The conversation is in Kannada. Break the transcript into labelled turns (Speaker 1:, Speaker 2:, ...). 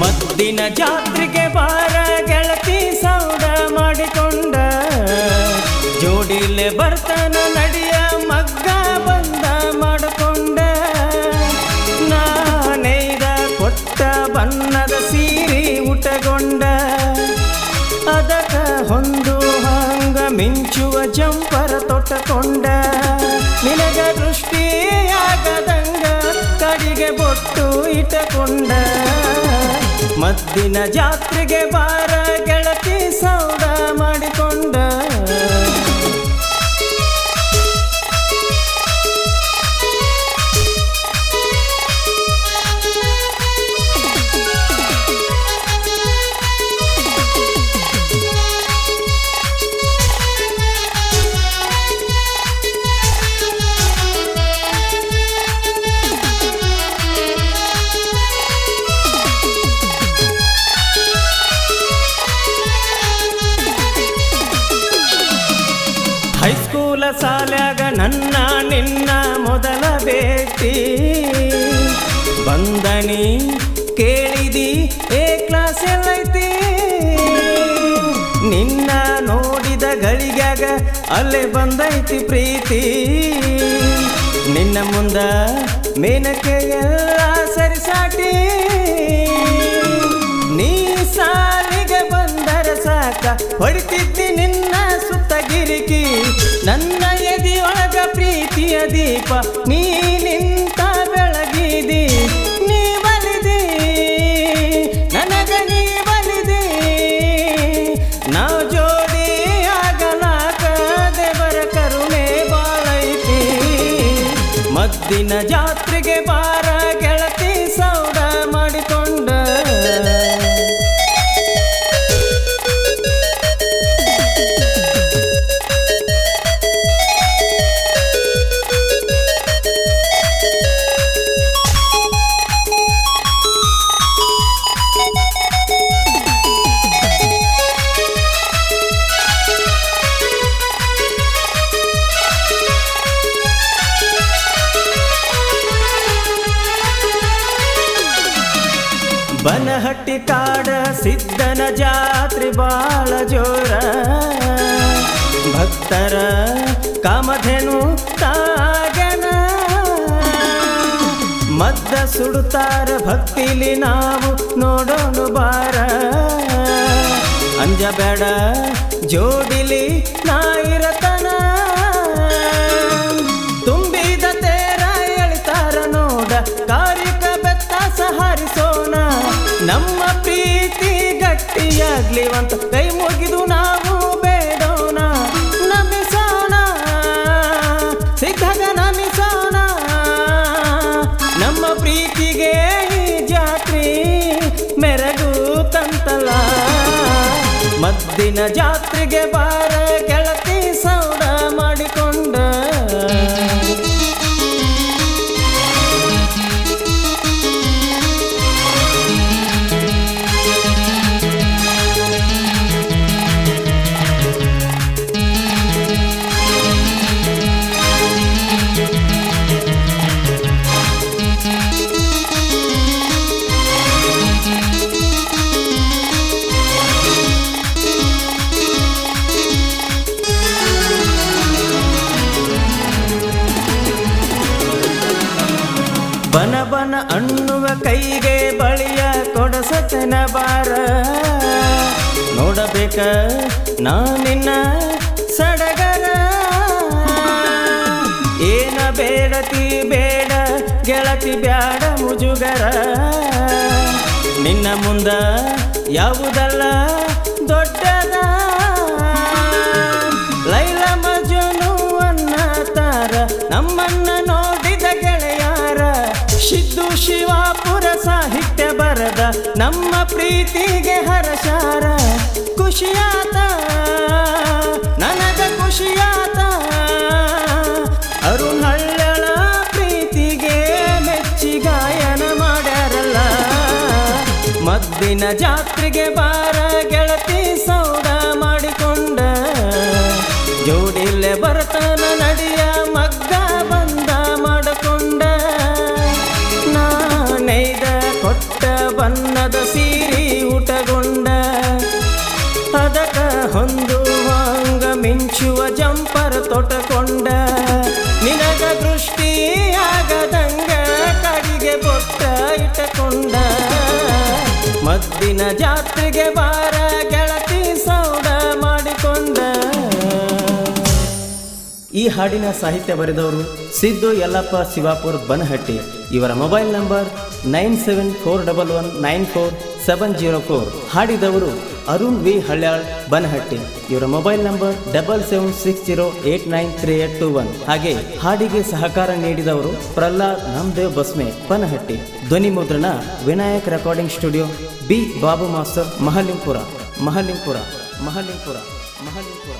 Speaker 1: ಮದ್ದಿನ ಜಾತ್ರೆಗೆ ಬಾರ ಗೆಳತಿ ಸೌಡ ಮಾಡಿಕೊಂಡ ಜೋಡಿಲೆ ಬರ್ತಾನ ನಡಿಯ ತೊಟ್ಟಕೊಂಡ ನಿನಗ ದೃಷ್ಟಿಯಾಗದಂಗ ಕಡಿಗೆ ಬೊಟ್ಟು ಇಟ್ಟಕೊಂಡ. ಮದ್ದಿನ ಜಾತ್ರೆಗೆ ಬಾರ ಗೆಳತಿ ಸೌಡ ಸಾಲ್ಯಾಗ ನನ್ನ ನಿನ್ನ ಮೊದಲ ಭೇಟಿ. ಬಂದನಿ ಕೇಳಿದಿ, ಏ ಕ್ಲಾಸ್ ಎಲ್ಲೈತಿ? ನಿನ್ನ ನೋಡಿದ ಗಳಿಗ್ಯಾಗ ಅಲ್ಲೇ ಬಂದೈತಿ ಪ್ರೀತಿ. ನಿನ್ನ ಮುಂದ ಮೇನಕ್ಕೆ ಎಲ್ಲ ಸರಿಸಾಟಿ. ನೀ ಸಾಲಿಗೆ ಬಂದರ ಸಾಕ, ಹೊಡಿತಿದ್ದಿ ನಿನ್ನ ಗಿರಿಕಿ ನನ್ನ ಎದಿಯೊಳಗ ಪ್ರೀತಿಯ ದೀಪ, ನೀ ನಿಂತ ಬೆಳಗಿದಿ ನೀ ಬಲಿದಿ, ನನಗ ನೀ ಬಲಿದಿ. ನಾವು ಜೋಡಿ ಆಗಲಾಕ ದೇವರ ಕರುಣೆ ಬಾಳೈತಿ. ಮದ್ದಿನ ಜಾತ್ರೆಗೆ ಬಾರ ಗೆಳತಿ ಬನಹಟ್ಟಿ ಕಾಡ ಸಿದ್ಧನ ಜಾತ್ರೆ ಬಾಳ ಜೋರ. ಭಕ್ತರ ಕಾಮಧೇನು ತಾಗನ ಮದ್ದ ಸುಡುತ್ತಾರ ಭಕ್ತಿಲಿ ನಾವು ನೋಡೋನು ಬಾರ. ಅಂಜಬೇಡ ಜೋಡಿಲಿ ನಾಯಿರತನ ಗಟ್ಟಿಯಾಗ್ಲಿ ಅಂತ ಕೈ ಮುಗಿದು ನಾವು ಬೇಡೋಣ. ನಮಿಸೋಣ. ಸಿದ್ಧಗ ನಮಿಸೋಣ. ನಮ್ಮ ಪ್ರೀತಿಗೆ ಜಾತ್ರೆ ಮೆರಗು ತಂತಲ ಮದ್ದಿನ ಜಾತ್ರೆಗೆ ಬಾರ ಗೆಳತಿ ಕೈಗೆ ಬಳಿಯ ಕೊಡಸತನ ಬಾರ ನೋಡಬೇಕ, ನಾ ನಿನ್ನ ಸಡಗರ. ಏನ ಬೇಡತಿ ಬೇಡ, ಗೆಳತಿ ಬ್ಯಾಡ ಮುಜುಗರ. ನಿನ್ನ ಮುಂದ ಯಾವುದಲ್ಲ ದೊಡ್ಡದ. ಲೈಲ ಮಜನು ಅನ್ನತಾರ ನಮ್ಮನ್ನ ನಮ್ಮ ಪ್ರೀತಿಗೆ ಹರಸಾರ ಖುಷಿಯಾತ. ನನಗ ಖುಷಿಯಾತ. ಅರುಣಳ್ಳಳ ಪ್ರೀತಿಗೆ ಮೆಚ್ಚಿ ಗಾಯನ ಮಾಡ್ಯಾರಲ್ಲ. ಮದ್ದಿನ ಜಾತ್ರೆಗೆ ಬಾರ ಗೆಳತಿ ಸೌಡ ಮಾಡಿಕೊಂಡ. ಜೋಡಿಲ್ಲೆ ಬರ್ತನ ನಡಿಯ ಮಗ್ಗ ಬಂದ ಮಾಡಿಕೊಂಡ. ನಾನೈದ ಕೊಟ್ಟ ದೃಷ್ಟಿ ಆಗದಂಗ ಕಡಿಗೆ ಬೊಟ್ಟ ಇಟ್ಟಕೊಂಡ. ಮದ್ದಿನ ಜಾತ್ರೆಗೆ ಬಾರ ಗೆಳತಿ ಸೌಡ ಮಾಡಿಕೊಂಡ. ಈ ಹಾಡಿನ ಸಾಹಿತ್ಯ ಬರೆದವರು ಸಿದ್ದು ಯಲ್ಲಪ್ಪ ಶಿವಾಪುರ್ ಬನಹಟ್ಟಿ. ಇವರ mobile number nine seven four double one nine four seven zero four. ಹಾಡಿದವರು Arun V Halyal Banahatti. ಇವರ mobile number double seven six zero eight nine three eight two one. ಹಾಗೆ ಹಾಡಿಗೆ ಸಹಕಾರ ನೀಡಿದವರು ಪ್ರಹ್ಲಾದ್ ನಾಮದೇವ್ ಬಸ್ಮೆ ಬನಹಟ್ಟಿ. ಧ್ವನಿ ಮುದ್ರಣ, Vinayak recording studio, B Babu master Mahalingpur Mahalingpur Mahalingpur Mahalingpur Mahalingpur